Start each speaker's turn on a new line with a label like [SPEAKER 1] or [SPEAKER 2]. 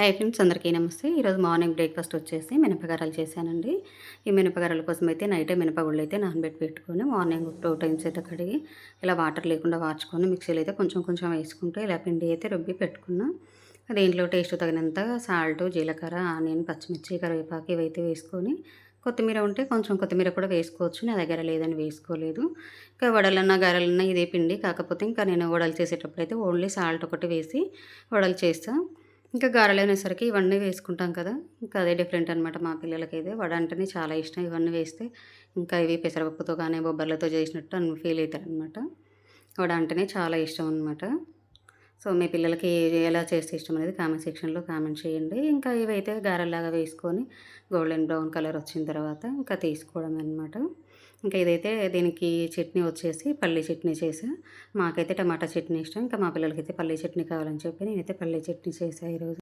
[SPEAKER 1] Hi friends అందరికీ నమస్తే. ఈరోజు మార్నింగ్ బ్రేక్ఫాస్ట్ వచ్చేసి మినపగారాలు చేశానండి. ఈ మినపగారాల కోసం అయితే నైటే మినపగుళ్ళు అయితే నానబెట్టి పెట్టుకొని మార్నింగ్ టూ టైమ్స్ అయితే కడిగి ఇలా వాటర్ లేకుండా వార్చుకొని మిక్సీలో అయితే కొంచెం కొంచెం వేసుకుంటే ఇలా పిండి అయితే రుబ్బి పెట్టుకున్నా. దీంట్లో టేస్ట్ తగినంత సాల్ట్ జీలకర్ర ఆనియన్ పచ్చిమిర్చి కరివేపాకు ఇవైతే వేసుకొని కొత్తిమీర ఉంటే కొంచెం కొత్తిమీర కూడా వేసుకోవచ్చు. నా దగ్గర లేదని వేసుకోలేదు. ఇంకా వడలన్నా గారెలన్నా ఇదే పిండి. కాకపోతే ఇంకా నేను వడలు చేసేటప్పుడు అయితే ఓన్లీ సాల్ట్ ఒకటి వేసి వడలు చేస్తాను ఇంకా గారెలు అనేసరికి ఇవన్నీ వేసుకుంటాం కదా. ఇంకా అదే డిఫరెంట్ అనమాట మా పిల్లలకి అయితే వడ అంటేనే చాలా ఇష్టం ఇవన్నీ వేస్తే. ఇంకా ఇవి పెసరపప్పుతో కానీ బొబ్బర్లతో చేసినట్టు అని ఫీల్ అవుతారు అనమాట వడ అంటేనే చాలా ఇష్టం అనమాట సో మీ పిల్లలకి ఎలా చేస్తే ఇష్టం అనేది కామెంట్ సెక్షన్లో కామెంట్ చేయండి. ఇంకా ఇవైతే గారెల్లాగా వేసుకొని గోల్డెన్ బ్రౌన్ కలర్ వచ్చిన తర్వాత ఇంకా తీసుకోవడం అనమాట ఇంకా ఇదైతే దీనికి చట్నీ వచ్చేసి పల్లీ చట్నీ చేసా. మాకైతే టమాటా చట్నీ ఇష్టం. ఇంకా మా పిల్లలకైతే పల్లీ చట్నీ కావాలని చెప్పి నేనైతే పల్లీ చట్నీ చేసాను ఈరోజు.